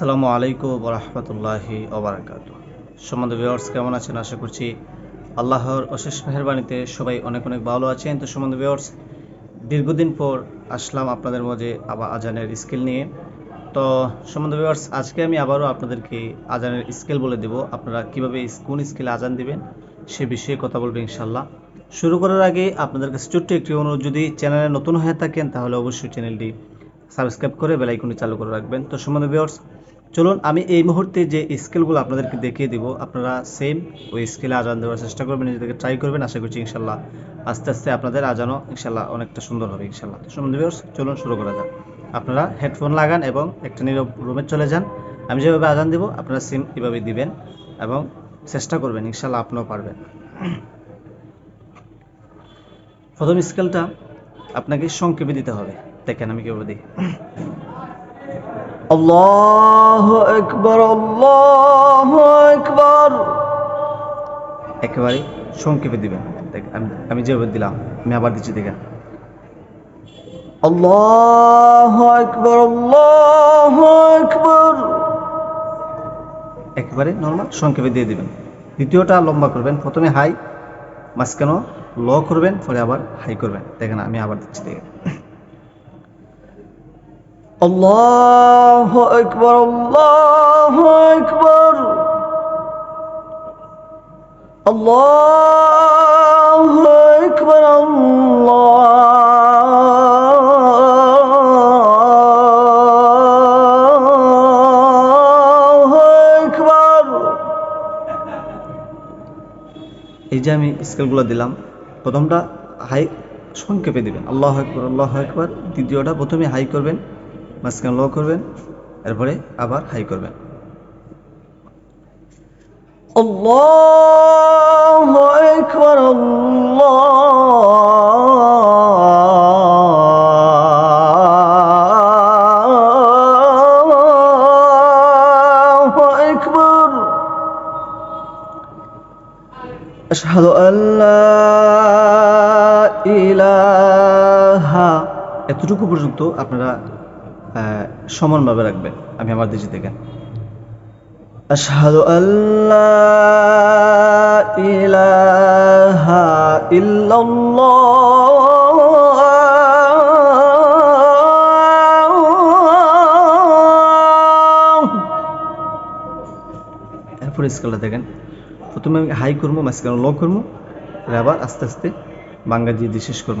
আসসালামু আলাইকুম রহমতুল্লাহি ওবরাকাত সম্বন্ধ ভিউয়ার্স কেমন আছেন? আশা করছি আল্লাহর অশেষ মেহরবানিতে সবাই অনেক অনেক ভালো আছেন। তো সম্বন্ধ ভিউয়ার্স দীর্ঘদিন পর আসলাম আপনাদের মাঝে আবার আজানের স্কেল নিয়ে। তো সম্বন্ধ ভিউয়ার্স আজকে আমি আবারও আপনাদেরকে আজানের স্কেল বলে দেব। আপনারা কীভাবে কোন স্কেলে আজান দিবেন সে বিষয়ে কথা বলব ইনশাল্লাহ শুরু করার আগে আপনাদের কাছে ছোট্ট একটি অনুরোধ, যদি চ্যানেলে নতুন হয়ে থাকেন তাহলে অবশ্যই চ্যানেলটি সাবস্ক্রাইব করে বেলাইকনটি চালু করে রাখবেন। তো সম্বন্ধ ভিউয়ার্স চলুন, আমি এই মুহূর্তে যে স্কেলগুলো আপনাদেরকে দেখিয়ে দিব, আপনারা সেম ওই স্কেলে আজান দেওয়ার চেষ্টা করবেন নিজেদেরকে ট্রাই করবেন, আশা করছি ইনশাল্লাহ আস্তে আস্তে আপনাদের আজানও ইনশাল্লাহ অনেকটা সুন্দর হবে, ইনশাল্লাহ। সম্বন্ধ চলুন শুরু করা যাক। আপনারা হেডফোন লাগান এবং একটা নীরব রুমে চলে যান। আমি যেভাবে আজান দেব, আপনারা সেম এভাবে দিবেন এবং চেষ্টা করবেন, ইনশাল্লাহ আপনিও পারবেন। প্রথম স্কেলটা আপনাকে সংক্ষেপে দিতে হবে। দেখেন আমি কীভাবে দিই। আল্লাহ একবার আল্লাহ একবার একেবারে সংক্ষেপে দিবেন। আমি আমি যেভাবে দিলাম আমি আবার দিচ্ছি দেখেন আল্লাহ একবার আল্লাহ একবার একেবারে নর্মাল সংক্ষেপে দিয়ে দিবেন। দ্বিতীয়টা লম্বা করবেন। প্রথমে হাই মাঝখানে ল করবেন পরে আবার হাই করবেন। দেখেন আমি আবার দিচ্ছি দেখেন الله أكبر الله أكبر الله أكبر الله أكبر এই যে আমি স্কেলগুলো দিলাম প্রথমটা হাই সংক্ষেপে দিবেন আল্লাহ একবার আল্লাহ একবার দ্বিতীয়টা প্রথমে হাই করবেন মাঝখানে লো করবেন এরপরে আবার হাই করবেন الله أكبر الله أكبر أشهد أن لا إله এতটুকু পর্যন্ত আপনারা আহ, সমানভাবে রাখবে আমি আমার দেশে থেকে। আশহাদু ইলাহা ইল্লাল্লাহ। স্কেলটা দেখেন। প্রথমে আমি হাই করব, মাঝখানে লো করব আবার আস্তে আস্তে বাঙ্গা দিয়ে দিয়ে শেষ করব।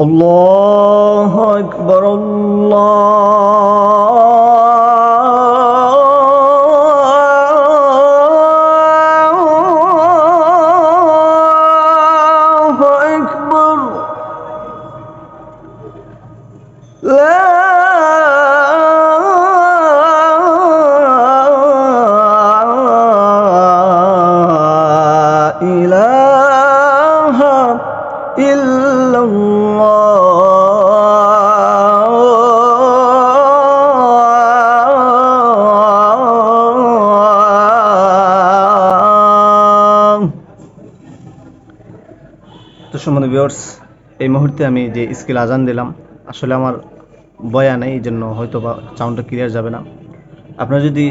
الله أكبر الله সম্বন্ধে ভিউয়ার্স এই মুহূর্তে আমি যে স্কিল আজান দিলাম, আসলে আমার বয়া নেই, এই জন্য হয়তো বা সাউন্ডটা ক্লিয়ার যাবে না। আপনারা যদি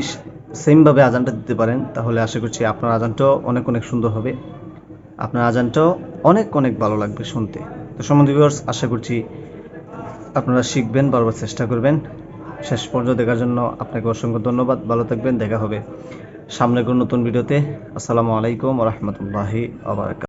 সেমভাবে আজানটা দিতে পারেন, তাহলে আশা করছি আপনার আজানটাও অনেক অনেক সুন্দর হবে। আপনার আজানটাও অনেক অনেক ভালো লাগবে শুনতে। তো সম্বন্ধে ভিউয়ার্স আশা করছি আপনারা শিখবেন, বারবার চেষ্টা করবেন। শেষ পর্যন্ত দেখার জন্য আপনাকে অসংখ্য ধন্যবাদ। ভালো থাকবেন, দেখা হবে সামনে কোনো নতুন ভিডিওতে আসসালামু আলাইকুম রহমতুল্লাহি আবার